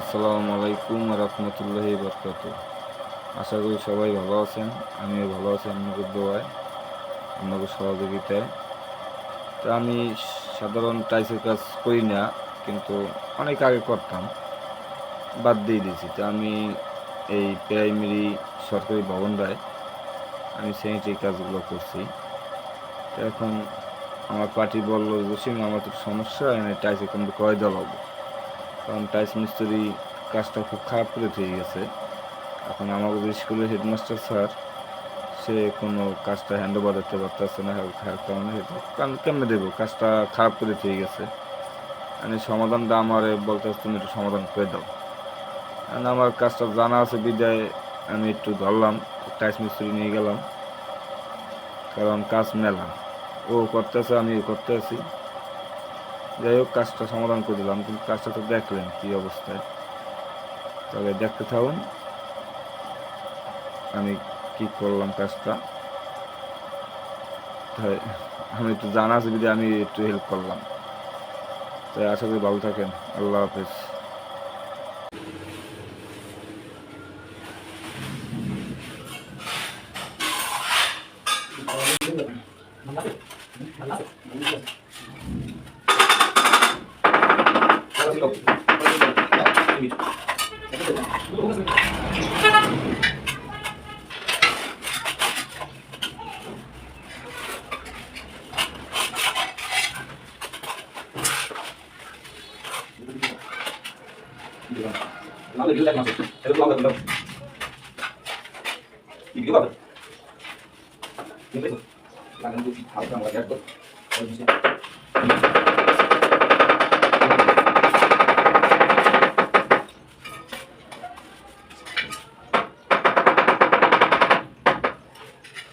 আসসালামু আলাইকুম রহমতুল্লাহি বরকাত আশা করি সবাই ভালো আছেন, আমিও ভালো আছি আপনাদের দোয়ায়, আপনাদের সহযোগিতায়। তো আমি সাধারণ টাইসের কাজ করি না, কিন্তু অনেক আগে করতাম, বাদ দিয়ে দিয়েছি। তো আমি এই প্রাইমারি সরকারি ভবন রায় আমি স্যানিটারি কাজগুলো করছি। তো এখন আমার পার্টি বলল জসিম আমার তো সমস্যা, এনে টাইসে কিন্তু কয় দেওয়া লাগবে। কারণ টাইস মিস্ত্রি কাজটা খুব খারাপ করে দিয়ে গেছে। এখন আমাদের স্কুলের হেডমাস্টার স্যার, সে কোনো কাজটা হ্যান্ড ওভার দিতে পারতেছে না কারণে। কারণ কেমনে দেবো? কাজটা খারাপ করে দিয়ে গেছে। আমি সমাধানটা আমার বলতে তুমি একটু সমাধান করে দাও। কারণ আমার কাজটা জানা আছে বিদায়, আমি একটু ধরলাম টাইস মিস্ত্রি নিয়ে গেলাম। কারণ কাজ মেলা। ও করতেছে আমি করতে আছি। যাই হোক, কাজটা সমাধান করে দিলাম, কিন্তু কাজটা তো দেখলেন কি অবস্থায়। তাহলে দেখতে থাকুন, আমি কি করলাম কাজটা। আমি একটু জানা আছে যদি আমি একটু হেল্প করলাম। তাই আশা করি ভালো থাকেন, আল্লাহ হাফেজ। 拿个牛奶汤水，还有捞个什么？一个吧，两个牛，好，让我来点多，我先。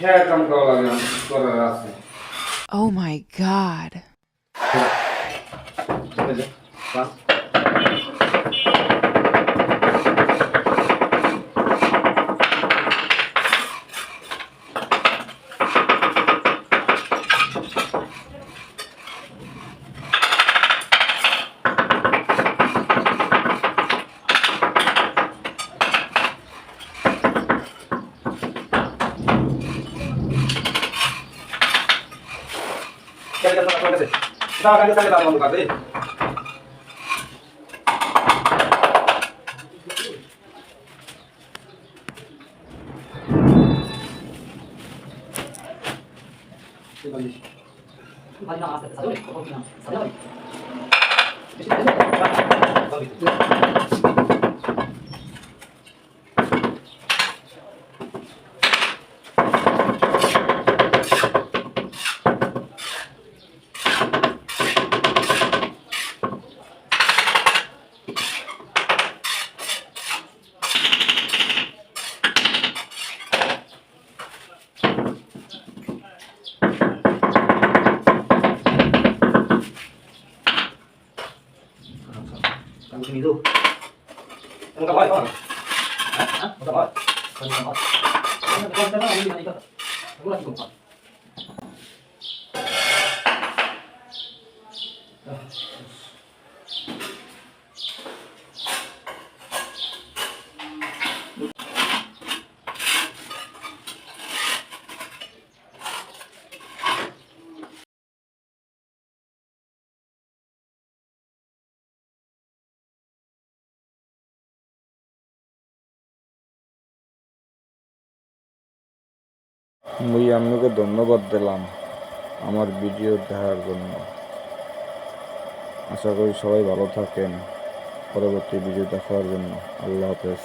হ্যাঁ কাম করা লাগে করার আছে Sekali datang ke rumah, guys. มีลูกมันก็ร้อยก่อนนะมันก็ร้อยมันก็ร้อยมันก็ร้อยมันก็ร้อยมันก็ร้อย মুই আপনাকে ধন্যবাদ দিলাম আমার ভিডিও দেখার জন্য। আশা করি সবাই ভালো থাকেন। পরবর্তী ভিডিও দেখার জন্য আল্লাহ হাফেজ।